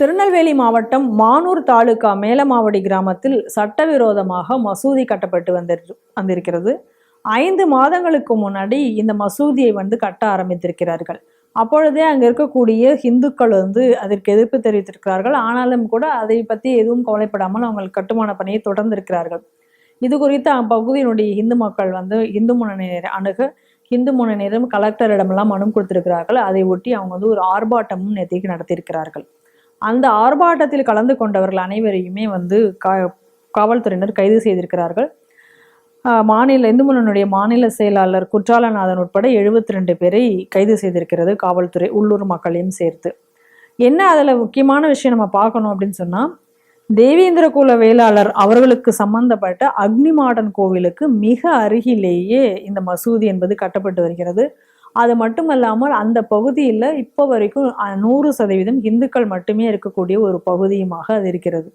திருநெல்வேலி மாவட்டம் மானூர் தாலுகா மேலமாவடி கிராமத்தில் சட்டவிரோதமாக மசூதி கட்டப்பட்டு வந்திரு வந்திருக்கிறது. ஐந்து மாதங்களுக்கு முன்னாடி இந்த மசூதியை வந்து கட்ட ஆரம்பித்திருக்கிறார்கள். அப்பொழுதே அங்கே இருக்கக்கூடிய ஹிந்துக்கள் வந்து அதற்கு எதிர்ப்பு தெரிவித்திருக்கிறார்கள். ஆனாலும் கூட அதை பற்றி எதுவும் கவலைப்படாமல் அவங்க கட்டுமான பணியை தொடர்ந்திருக்கிறார்கள். இது குறித்து அப்பகுதியினுடைய இந்து மக்கள் வந்து இந்து முன்னணி அணுக இந்து முன்னணியிடம் கலெக்டரிடமெல்லாம் மனு கொடுத்திருக்கிறார்கள். அதை ஒட்டி அவங்க வந்து ஒரு ஆர்ப்பாட்டமும் நேற்றுக்கு நடத்தியிருக்கிறார்கள். அந்த ஆர்ப்பாட்டத்தில் கலந்து கொண்டவர்கள் அனைவரையுமே வந்து கா காவல்துறையினர் கைது செய்திருக்கிறார்கள். மாநில இந்து முன்னணியுடைய மாநில செயலாளர் குற்றாலநாதன் உட்பட எழுபத்தி ரெண்டு பேரை கைது செய்திருக்கிறது காவல்துறை உள்ளூர் மக்களையும் சேர்த்து. என்ன அதில் முக்கியமான விஷயம் நம்ம பார்க்கணும் அப்படின்னு சொன்னால் தேவேந்திர குல வேளாளர் அவர்களுக்கு சம்பந்தப்பட்ட அக்னிமாடன் கோவிலுக்கு மிக அருகிலேயே இந்த மசூதி என்பது கட்டப்பட்டு வருகிறது. அது மட்டுமல்லாமல் அந்த பகுதியில் இப்போ வரைக்கும் நூறு சதவீதம் இந்துக்கள் மட்டுமே இருக்கக்கூடிய ஒரு பகுதியுமாக அது இருக்கிறது.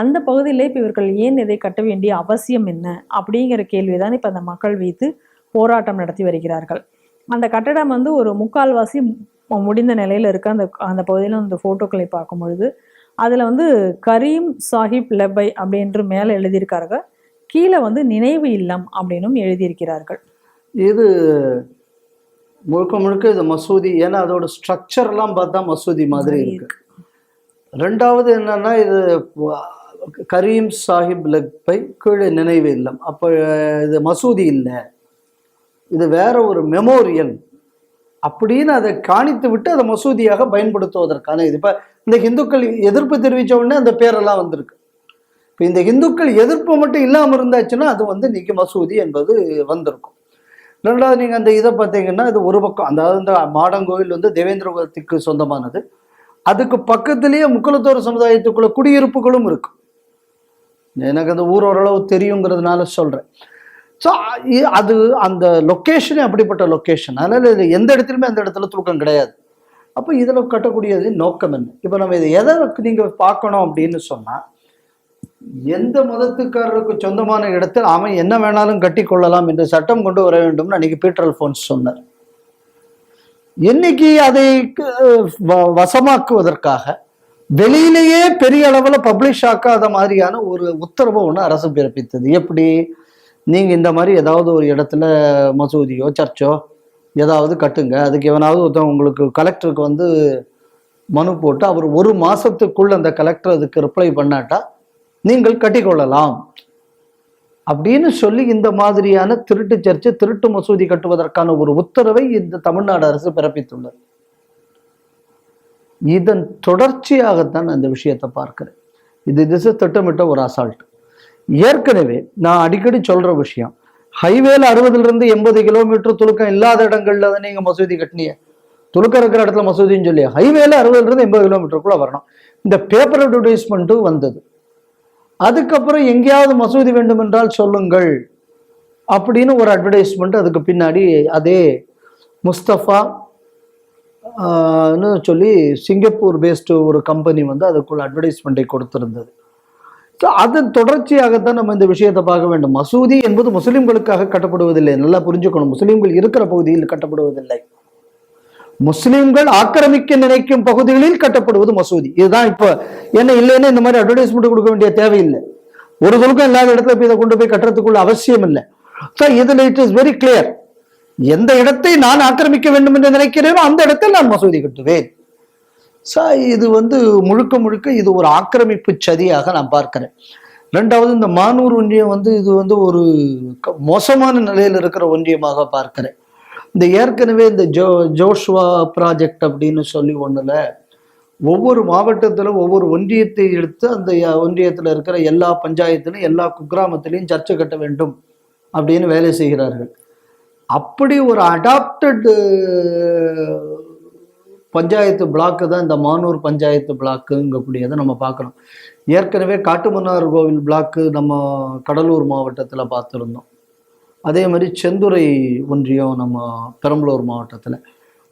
அந்த பகுதியிலே இப்போ இவர்கள் ஏன் இதை கட்ட வேண்டிய அவசியம் என்ன? அப்படிங்கிற கேள்விதான் இப்போ அந்த மக்கள் வைத்து போராட்டம் நடத்தி வருகிறார்கள். அந்த கட்டடம் வந்து ஒரு முக்கால்வாசி முடிந்த நிலையில் இருக்க அந்த அந்த பகுதியில் அந்த ஃபோட்டோக்களை பார்க்கும் பொழுது அதில் வந்து கரீம் சாஹிப் லெபை அப்படின்று மேலே எழுதியிருக்கார்கள் கீழே வந்து நினைவு இல்லம் அப்படின்னும் எழுதியிருக்கிறார்கள். இது முழுக்க முழுக்க இது மசூதி. ஏன்னா அதோட ஸ்ட்ரக்சர்லாம் பார்த்தா மசூதி மாதிரி இருக்கு. ரெண்டாவது என்னன்னா இது கரீம் சாஹிப் லக்பை கீழே நினைவு இல்லம். அப்போ இது மசூதி இல்லை. இது வேற ஒரு மெமோரியல் அப்படின்னு அதை காணித்து விட்டு அதை மசூதியாக பயன்படுத்துவதற்கான இது. இப்போ இந்த இந்துக்கள் எதிர்ப்பு தெரிவித்த உடனே அந்த பேரெல்லாம் வந்திருக்கு. இப்போ இந்த இந்துக்கள் எதிர்ப்பு மட்டும் இல்லாமல் இருந்தாச்சுன்னா அது வந்து இன்னைக்கு மசூதி என்பது வந்திருக்கும். ரெண்டாவது நீங்கள் அந்த இதை பார்த்தீங்கன்னா இது ஒரு பக்கம் அதாவது இந்த மாடங்கோவில் வந்து தேவேந்திரகுலத்துக்கு சொந்தமானது. அதுக்கு பக்கத்துலேயே முக்குலத்தோர் சமுதாயத்துக்குள்ள குடியிருப்புகளும் இருக்கும் எனக்கு அந்த ஊர் ஓரளவு தெரியுங்கிறதுனால சொல்கிறேன் ஸோ அது அந்த லொக்கேஷனே அப்படிப்பட்ட லொக்கேஷன் அதனால் இது எந்த இடத்துலையுமே அந்த இடத்துல தூக்கம் கிடையாது. அப்போ இதில் கட்டக்கூடியது நோக்கம் என்ன? இப்போ நம்ம இதை எதை நீங்கள் பார்க்கணும் அப்படின்னு சொன்னால் எந்த மதத்துக்காரருக்கு சொந்தமான இடத்தில் அவன் என்ன வேணாலும் கட்டி கொள்ளலாம் என்று சட்டம் கொண்டு வர வேண்டும்னு அன்னைக்கு பீட்டர் ஃபோன்ஸ் சொன்னார். என்னைக்கு அதை வ- வசமாக்குவதற்காக வெளியிலேயே பெரிய அளவில் பப்ளிஷ் ஆக்காத மாதிரியான ஒரு உத்தரவு ஒன்று அரசு பிறப்பித்தது. எப்படி? நீங்கள் இந்த மாதிரி ஏதாவது ஒரு இடத்துல மசூதியோ சர்ச்சோ ஏதாவது கட்டுங்க. அதுக்கு எவனாவது ஒருத்தன் உங்களுக்கு கலெக்டருக்கு வந்து மனு போட்டு அவர் ஒரு மாதத்துக்குள்ள அந்த கலெக்டர் அதுக்கு ரிப்ளை பண்ணாட்டா நீங்கள் கட்டிக்கொள்ளலாம். அப்படின்னு சொல்லி இந்த மாதிரியான திருட்டு சர்ச்சு திருட்டு மசூதி கட்டுவதற்கான ஒரு உத்தரவை இந்த தமிழ்நாடு அரசு பிறப்பித்துள்ளது. இதன் தொடர்ச்சியாகத்தான் நான் இந்த விஷயத்தை பார்க்கிறேன். இது திசை திட்டமிட்ட ஒரு அசால்ட் ஏற்கனவே நான் அடிக்கடி சொல்ற விஷயம் ஹைவேல அறுபதுல இருந்து எண்பது கிலோமீட்டர் துலுக்கம் இல்லாத இடங்கள்ல தான் நீங்க மசூதி கட்டினீங்க. துலுக்கம் இருக்கிற இடத்துல மசூதின்னு சொல்லி ஹைவேல அறுபதுல இருந்து எண்பது கிலோமீட்டருக்குள்ள வரணும். இந்த பேப்பர் அட்வர்டைஸ்மெண்ட்டும் வந்தது. அதுக்கப்புறம் எங்கேயாவது மசூதி வேண்டுமென்றால் சொல்லுங்கள் அப்படின்னு ஒரு அட்வர்டைஸ்மெண்ட் அதுக்கு பின்னாடி அதே முஸ்தஃபா சொல்லி சிங்கப்பூர் பேஸ்டு ஒரு கம்பெனி வந்து அதுக்குள்ள அட்வர்டைஸ்மெண்ட்டை கொடுத்திருந்தது. ஸோ அதன் தொடர்ச்சியாகத்தான் நம்ம இந்த விஷயத்தை பார்க்க வேண்டும். மசூதி என்பது முஸ்லீம்களுக்காக கட்டப்படுவதில்லை. நல்லா புரிஞ்சுக்கணும். முஸ்லீம்கள் இருக்கிற பகுதியில் கட்டப்படுவதில்லை. முஸ்லீம்கள் ஆக்கிரமிக்க நினைக்கும் பகுதிகளில் கட்டப்படுவது மசூதி. இதுதான் இப்போ என்ன இல்லைன்னா இந்த மாதிரி அட்வர்டைஸ்மெண்ட் கொடுக்க வேண்டிய தேவையில்லை. ஒரு துலுக்கம் இல்லாத இடத்துல போய் இதை கொண்டு போய் கட்டுறதுக்குள்ள அவசியம் இல்லை. ஸோ இதில் இட் இஸ் வெரி கிளியர் எந்த இடத்தை நான் ஆக்கிரமிக்க வேண்டும் என்று நினைக்கிறேனோ அந்த இடத்தில் நான் மசூதி கட்டுவேன். ஸோ இது வந்து முழுக்க முழுக்க இது ஒரு ஆக்கிரமிப்பு சதியாக நான் பார்க்கிறேன். ரெண்டாவது இந்த மானூர் ஒன்றியம் வந்து இது வந்து ஒரு க- மோசமான நிலையில் இருக்கிற ஒன்றியமாக பார்க்கிறேன். இந்த ஏற்கனவே இந்த ஜோ ஜோஷ்வா ப்ராஜெக்ட் அப்படின்னு சொல்லி ஒண்ணுல ஒவ்வொரு மாவட்டத்திலும் ஒவ்வொரு ஒன்றியத்தை எடுத்து அந்த ஒன்றியத்தில் இருக்கிற எல்லா பஞ்சாயத்திலும் எல்லா குக்கிராமத்திலையும் சர்ச்சை கட்ட வேண்டும் அப்படின்னு வேலை செய்கிறார்கள். அப்படி ஒரு அடாப்டட் பஞ்சாயத்து பிளாக்கு தான் இந்த மானூர் பஞ்சாயத்து பிளாக்குங்கக்கூடியதை நம்ம பார்க்குறோம் ஏற்கனவே காட்டுமன்னார் கோவில் பிளாக்கு நம்ம கடலூர் மாவட்டத்தில் பார்த்துருந்தோம். அதே மாதிரி செந்துறை ஒன்றியம் நம்ம பெரம்பலூர் மாவட்டத்தில்.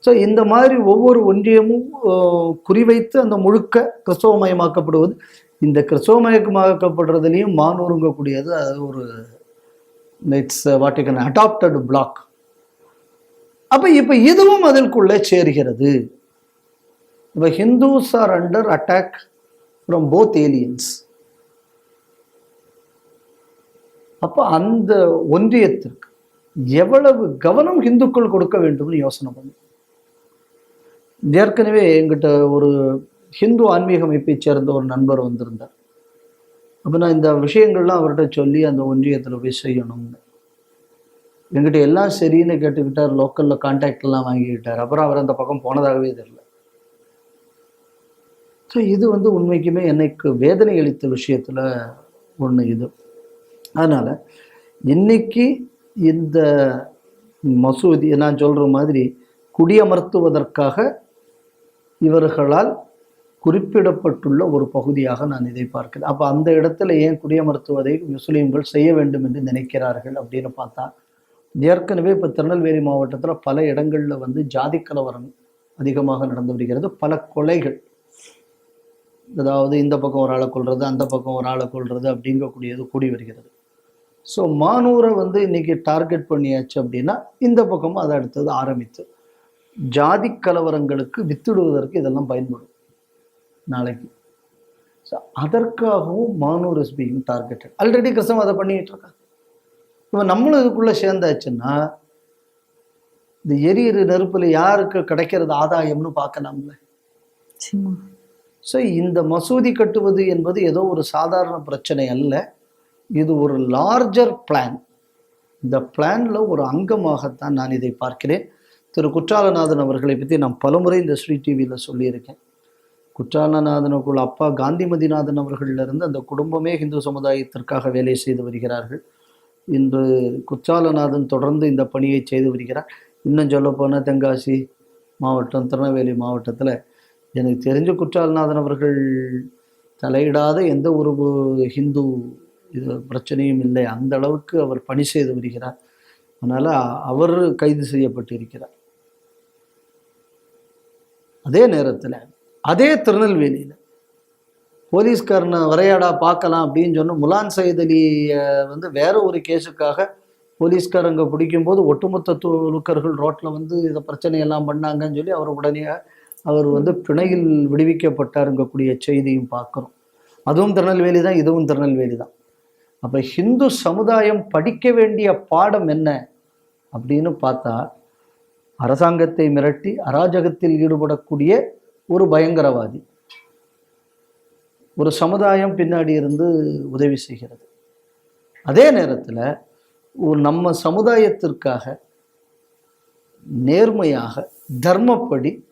ஸோ இந்த மாதிரி ஒவ்வொரு ஒன்றியமும் குறிவைத்து அந்த முழுக்க கிறிஸ்தவமயமாக்கப்படுவது. இந்த கிறிஸ்தவமயமாக்கப்படுறதுலேயும் மானூருங்கக்கூடியது அது ஒரு இட்ஸ் வாட்டிகன் அடாப்டட் பிளாக் அப்போ இப்போ இதுவும் அதற்குள்ளே சேர்கிறது. இப்போ Hindus are under attack from both aliens அப்போ அந்த ஒன்றியத்திற்கு எவ்வளவு கவனம் இந்துக்கள் கொடுக்க வேண்டும்னு யோசனை பண்ணி. ஏற்கனவே எங்கிட்ட ஒரு ஹிந்து ஆன்மீக அமைப்பைச் சேர்ந்த ஒரு நண்பர் வந்திருந்தார். அப்போ நான் இந்த விஷயங்கள்லாம் அவர்கிட்ட சொல்லி அந்த ஒன்றியத்தில் போய் செய்யணும்னு எங்கிட்ட எல்லாம் சரின்னு கேட்டுக்கிட்டார். லோக்கலில் கான்டாக்ட் எல்லாம் வாங்கிக்கிட்டார். அப்புறம் அவர் அந்த பக்கம் போனதாகவே தெரியல. ஸோ இது வந்து உண்மைக்குமே எனக்கு வேதனை அளித்த விஷயத்தில் ஒன்று இது. அதனால் இன்னைக்கு இந்த மசூதி நான் சொல்கிற மாதிரி குடியமர்த்துவதற்காக இவர்களால் குறிப்பிடப்பட்டுள்ள ஒரு பகுதியாக நான் இதை பார்க்கிறேன். அப்போ அந்த இடத்துல ஏன் குடியமர்த்துவதை முஸ்லீம்கள் செய்ய வேண்டும் என்று நினைக்கிறார்கள் அப்படின்னு பார்த்தா ஏற்கனவே இப்போ திருநெல்வேலி மாவட்டத்தில் பல இடங்களில் வந்து ஜாதி கலவரம் அதிகமாக நடந்து வருகிறது. பல கொலைகள். அதாவது இந்த பக்கம் ஒரு ஆளை கொள்வது அந்த பக்கம் ஒரு ஆளை கொள்வது அப்படிங்கக்கூடியது கூடி வருகிறது. ஸோ மானூரை வந்து இன்னைக்கு டார்கெட் பண்ணியாச்சு அப்படின்னா இந்த பக்கமும் அதை அடுத்தது ஆரம்பித்து. ஜாதி கலவரங்களுக்கு வித்துடுவதற்கு இதெல்லாம் பயன்படும் நாளைக்கு. So அதற்காகவும் Manur is being targeted already கிறிஸ்தவம் அதை பண்ணிட்டு இருக்காங்க. இப்போ நம்மளும் இதுக்குள்ளே சேர்ந்தாச்சுன்னா இந்த எரியிற நெருப்பில் யாருக்கு கிடைக்கிறது ஆதாயம்னு பார்க்கலாம்ல. ஸோ இந்த மசூதி கட்டுவது என்பது ஏதோ ஒரு சாதாரண பிரச்சனை அல்ல. இது ஒரு லார்ஜர் பிளான் இந்த பிளானில் ஒரு அங்கமாகத்தான் நான் இதை பார்க்கிறேன். திரு குற்றாலநாதன் அவர்களை பற்றி நான் பலமுறை இந்த ஸ்ரீ டிவியில் சொல்லியிருக்கேன். குற்றாலநாதனுக்குள் அப்பா காந்திமதிநாதன் அவர்களிலிருந்து அந்த குடும்பமே இந்து சமுதாயத்திற்காக வேலை செய்து வருகிறார்கள். இன்று குற்றாலநாதன் தொடர்ந்து இந்த பணியை செய்து வருகிறார். இன்னும் சொல்லப்போனால் தென்காசி மாவட்டம் திருநெல்வேலி மாவட்டத்தில் எனக்கு தெரிஞ்ச குற்றாலநாதன் அவர்கள் தலையிடாத எந்த ஒரு ஹிந்து இது பிரச்சனையும் இல்லை. அந்த அளவுக்கு அவர் பணி செய்து வருகிறார். அதனால் அவர் கைது செய்யப்பட்டிருக்கிறார். அதே நேரத்தில் அதே திருநெல்வேலியில் போலீஸ்காரனை வரையாடா பார்க்கலாம் அப்படின்னு சொன்ன முலான் சையத் அலியை வந்து வேற ஒரு கேஸுக்காக போலீஸ்காரங்க பிடிக்கும்போது ஒட்டுமொத்த துலுக்கர்கள் ரோட்டில் வந்து இதை பிரச்சனையெல்லாம் பண்ணாங்கன்னு சொல்லி அவர் உடனே அவர் வந்து பிணையில் விடுவிக்கப்பட்டாருங்கக்கூடிய செய்தியும் பார்க்குறோம். அதுவும் திருநெல்வேலி தான் இதுவும் திருநெல்வேலி தான். அப்போ ஹிந்து சமுதாயம் படிக்க வேண்டிய பாடம் என்ன? அப்படின்னு பார்த்தா அரசாங்கத்தை மிரட்டி அராஜகத்தில் ஈடுபடக்கூடிய ஒரு பயங்கரவாதி. ஒரு சமுதாயம் பின்னாடி இருந்து உதவி செய்கிறது. அதே நேரத்தில் ஒரு நம்ம சமுதாயத்திற்காக நேர்மையாக தர்மப்படி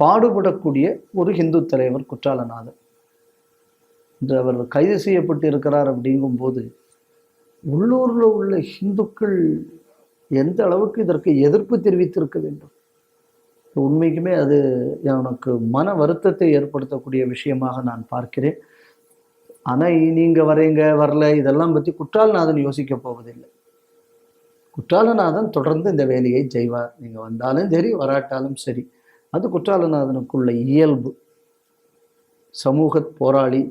பாடுபடக்கூடிய ஒரு ஹிந்து தலைவர் குற்றாலநாதன். இன்று அவர் கைது செய்யப்பட்டு இருக்கிறார் அப்படிங்கும்போது உள்ளூரில் உள்ள இந்துக்கள் எந்த அளவுக்கு இதற்கு எதிர்ப்பு தெரிவித்திருக்க வேண்டும்? உண்மைக்குமே அது எனக்கு மன வருத்தத்தை ஏற்படுத்தக்கூடிய விஷயமாக நான் பார்க்கிறேன். ஆனால் நீங்கள் வரீங்க வரல இதெல்லாம் பற்றி குற்றாலநாதன் யோசிக்க போவதில்லை. குற்றாலநாதன் தொடர்ந்து இந்த வேலையை செய்வார். நீங்கள் வந்தாலும் சரி வராட்டாலும் சரி அது குற்றாலநாதனுக்குள்ள இயல்பு. சமூக போராளி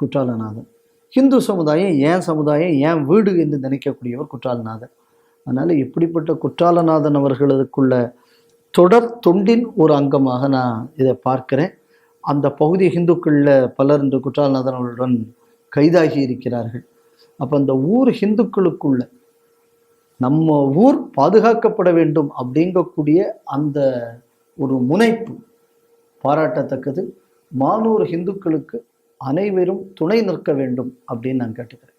குற்றாலநாதன். ஹிந்து சமுதாயம் ஏன் சமுதாயம் ஏன் வீடு என்று நினைக்கக்கூடியவர் குற்றாலநாதன். அதனால் இப்படிப்பட்ட குற்றாலநாதன் அவர்களுக்குள்ள தொடர் தொண்டின் ஒரு அங்கமாக நான் இதை பார்க்கிறேன். அந்த பகுதி ஹிந்துக்களில் பலர் இந்த குற்றாலநாதன் அவர்களுடன் கைதாகி இருக்கிறார்கள். அப்போ அந்த ஊர் ஹிந்துக்களுக்குள்ள நம்ம ஊர் பாதுகாக்கப்பட வேண்டும் அப்படிங்கக்கூடிய அந்த ஒரு முனைப்பு பாராட்டத்தக்கது. மானூர் ஹிந்துக்களுக்கு அனைவரும் துணை நிற்க வேண்டும் அப்படின்னு நான் கேட்டுக்கிறேன்.